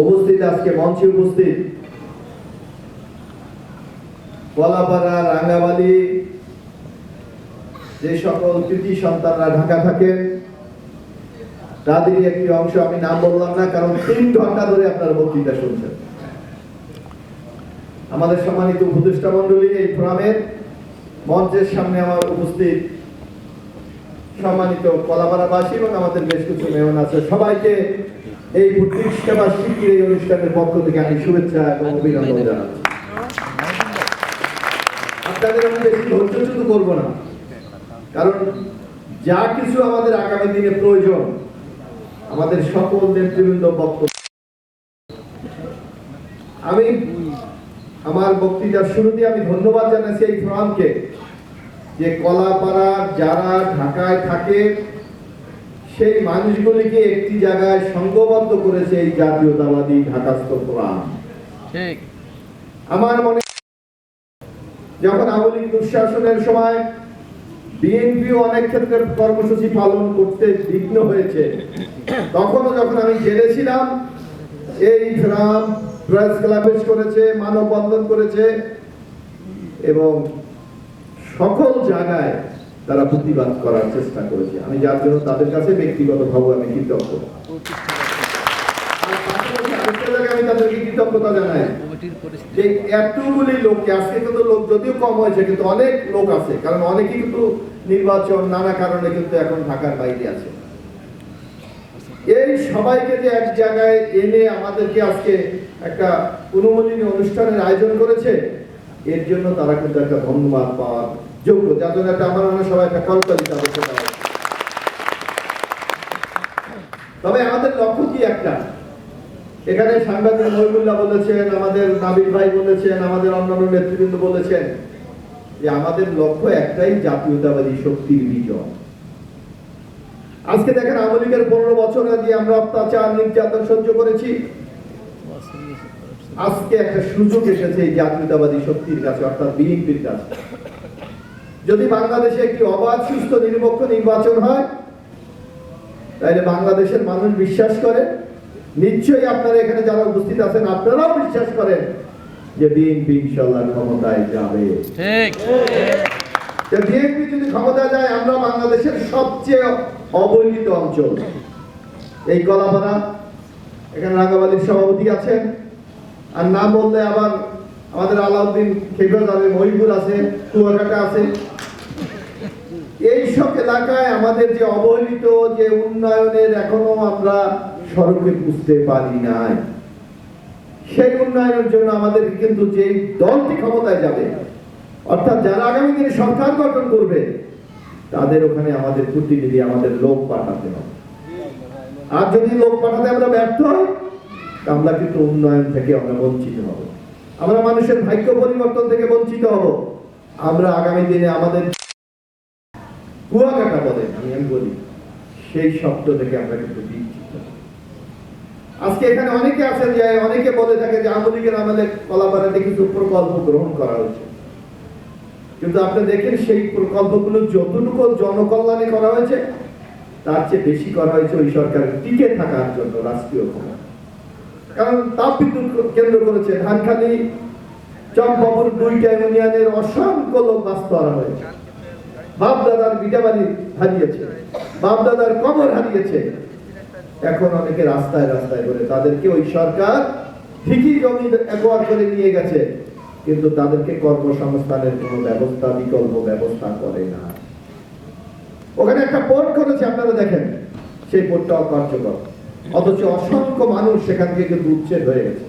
উপস্থিত, আজকে মঞ্চে উপস্থিত। কলাপাড়া রাঙ্গাবালি যে সকল কৃতি সন্তানরা ঢাকা থাকেন, তাদেরই একটি অংশ আমি নাম বললাম না, কারণ তিন ঘণ্টা ধরে আপনার বক্তৃতা শুনছেন। আমাদের সম্মানিত উপদেষ্টা মন্ডলী এই ফোরামের মঞ্চের সামনে আমার উপস্থিত সম্মানিত কলাপাড়াবাসী এবং আমাদের বেশ কিছু মেহমান আছে। সবাইকে এই শিবির এই অনুষ্ঠানের পক্ষ থেকে আমি শুভেচ্ছা এবং অভিনন্দন জানাচ্ছি। আপনাদের আমি বেশি ধৈর্যচ্যুত করব না। কারণ যা কিছু আমাদের আগামী দিনে প্রয়োজন আমাদের সকল নেতৃবৃন্দ বক্তব্য। আমি আমার বক্তৃতার শুরুতে আমি ধন্যবাদ জানাচ্ছি এই ফোরামকে যে কলাপাড়া যারা ঢাকায় থাকে সেই মানুষগুলিকে একটি জায়গায় সংঘবদ্ধ করেছে এই জাতীয়তাবাদী ঢাকাস্থ ফোরাম ঠিক। আমার মনে যখন আওয়ামী লীগ দুঃশাসনের সময় বিএনপি অনেক ক্ষেত্রে কর্মসূচি পালন করতে বিঘ্ন হয়েছে তখনও যখন আমি জেলে ছিলাম এই গ্রাম প্রেস ক্লাবেশ করেছে মানববন্ধন করেছে এবং সকল জায়গায় তারা প্রতিবাদ করার চেষ্টা করেছে। আমি যার জন্য তাদের কাছে ব্যক্তিগতভাবে আমি কৃতজ্ঞ। তাদেরকে কৃতজ্ঞতা এতগুলি লোককে, আজকে কিন্তু লোক যদিও কম হয়েছে, কিন্তু অনেক লোক কারণ কিন্তু নির্বাচন নানা কারণে কিন্তু এখন বাইরে আছে। এই সবাইকে যে এক জায়গায় এনে আমাদেরকে আজকে একটা অনুমোদনী অনুষ্ঠানের আয়োজন করেছে, এর জন্য তারা কিন্তু একটা ধন্যবাদ পাওয়ার যোগ্য, যার জন্য একটা আমার মনে সবাই একটা তাদেরকে দেওয়া তবে আমাদের লক্ষ্য কি একটা? এখানে সাংবাদিক মহিবুল্লাহ বলেছেন, আমাদের নাবিক ভাই বলেছেন, আমাদের অন্যান্য নেতৃবৃন্দ বলেছেন যে আমাদের লক্ষ্য একটাই জাতীয়তাবাদী শক্তির বিজয় আজকে দেখেন আওয়ামী লীগের পনেরো বছর আগে আমরা অত্যাচার, নির্যাতন সহ্য করেছি, আজকে একটা সুযোগ এসেছে এই জাতীয়তাবাদী শক্তির কাছে, অর্থাৎ বিএনপির কাছে। যদি বাংলাদেশে একটি অবাধ সুস্থ নিরপেক্ষ নির্বাচন হয় তাহলে বাংলাদেশের মানুষ বিশ্বাস করে। নিশ্চয়ই আপনারা এখানে যারা উপস্থিত আছেন আপনারাও বিশ্বাস করেন যে বিএনপি ইনশাল্লাহ ক্ষমতায় যাবে। বিএনপি যদি ক্ষমতায় যায় আমরা বাংলাদেশের সবচেয়ে অবহেলিত অঞ্চল। এই কলাপাড়া এখানে রাঙ্গাবালির সভাপতি আছেন। আর না বললে আবার আমাদের আলাউদ্দিন খেপে যাবে মহিপুর আছে কুয়াকাটা আছে। এই সব এলাকায় আমাদের যে অবহেলিত, যে উন্নয়নের এখনও আমরা সড়কে বুঝতে পারি নাই। সেই উন্নয়নের জন্য আমাদের কিন্তু যে দলটি ক্ষমতায় যাবে, অর্থাৎ যারা আগামী দিনে সরকার গঠন করবে, তাদের ওখানে আমাদের প্রতিনিধি, আমাদের লোক পাঠাতে হবে। আর যদি লোক পাঠাতে আমরা ব্যর্থ হই আমরা কিন্তু উন্নয়ন থেকে আমরা বঞ্চিত হব। আমরা মানুষের ভাগ্য পরিবর্তন থেকে বঞ্চিত হব। আমরা আগামী দিনে আমাদের কুয়াকাটা বলেন আমি আমি বলি, সেই শব্দ থেকে আমরা কিন্তু বিচ্ছিত আজকে এখানে অনেকে আছেন যে, অনেকে বলে থাকে যে, আওয়ামী লীগের আমলে কলাপাড়াতে কিছু প্রকল্প গ্রহণ করা হয়েছে। কিন্তু আপনি দেখেন সেই প্রকল্পগুলো যতটুকু জনকল্যাণে করা হয়েছে, তার চেয়ে বেশি করা হয়েছে ওই সরকারের টিকে থাকার জন্য রাষ্ট্রীয় ক্ষমতা। কারণ তাপ বিদ্যুৎ কেন্দ্র করেছে ধানখালি চম্পাপুর দুইটা ইউনিয়নের অসংখ্য লোক বাস হয়েছে। বাপ দাদার বিটাবাড়ি হারিয়েছে বাপ দাদার কবর হারিয়েছে। এখন অনেকে রাস্তায় রাস্তায় করে তাদেরকে ওই সরকার ঠিকই জমি একোয়ার করে নিয়ে গেছে, কিন্তু তাদেরকে কর্মসংস্থানের কোনো ব্যবস্থা, বিকল্প ব্যবস্থা করে না। ওখানে একটা পোর্ট করেছে, আপনারা দেখেন, সেই পোর্টটা অকার্যকর অথচ অসংখ্য মানুষ সেখান থেকে কিন্তু উচ্ছেদ হয়ে গেছে।